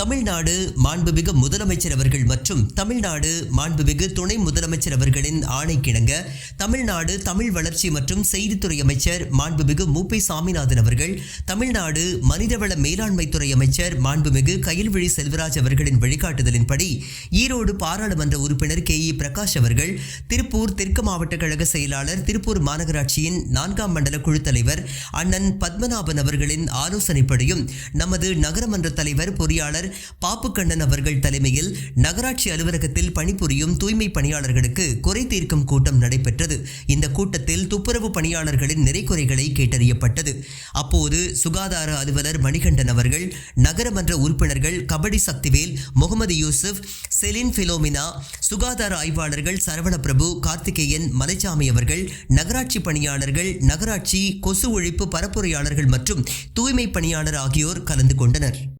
தமிழ்நாடு மாண்புமிகு முதலமைச்சர் அவர்கள் மற்றும் தமிழ்நாடு மாண்புமிகு துணை முதலமைச்சர் அவர்களின் ஆணைக்கிணங்க தமிழ்நாடு தமிழ் வளர்ச்சி மற்றும் செய்தித்துறை அமைச்சர் மாண்புமிகு மூப்பை சாமிநாதன் அவர்கள் தமிழ்நாடு மனிதவள மேலாண்மைத்துறை அமைச்சர் மாண்புமிகு கயல்விழி செல்வராஜ் அவர்களின் வழிகாட்டுதலின்படி ஈரோடு பாராளுமன்ற உறுப்பினர் கே இ பிரகாஷ் அவர்கள் திருப்பூர் தெற்கு மாவட்ட கழக செயலாளர் திருப்பூர் மாநகராட்சியின் நான்காம் மண்டல குழு தலைவர் அண்ணன் பத்மநாபன் அவர்களின் ஆலோசனைப்படியும் நமது நகரமன்ற தலைவர் பொறியாளர் பாப்புக்கண்ணன் அவர்கள் தலைமையில் நகராட்சி அலுவலகத்தில் பணிபுரியும் தூய்மை பணியாளர்களுக்கு குறை தீர்க்கும் கூட்டம் நடைபெற்றது. இந்த கூட்டத்தில் துப்புரவு பணியாளர்களின் நிறைக்குறைகளை கேட்டறியப்பட்டது. அப்போது சுகாதார அலுவலர் மணிகண்டன் அவர்கள் நகரமன்ற உறுப்பினர்கள் கபடி சக்திவேல் முகமது யூசுப் செலின் பிலோமினா சுகாதார ஆய்வாளர்கள் சரவண பிரபு கார்த்திகேயன் மலைச்சாமி அவர்கள் நகராட்சி பணியாளர்கள் நகராட்சி கொசு ஒழிப்பு பரப்புரையாளர்கள் மற்றும் தூய்மை பணியாளர் ஆகியோர் கலந்து கொண்டனர்.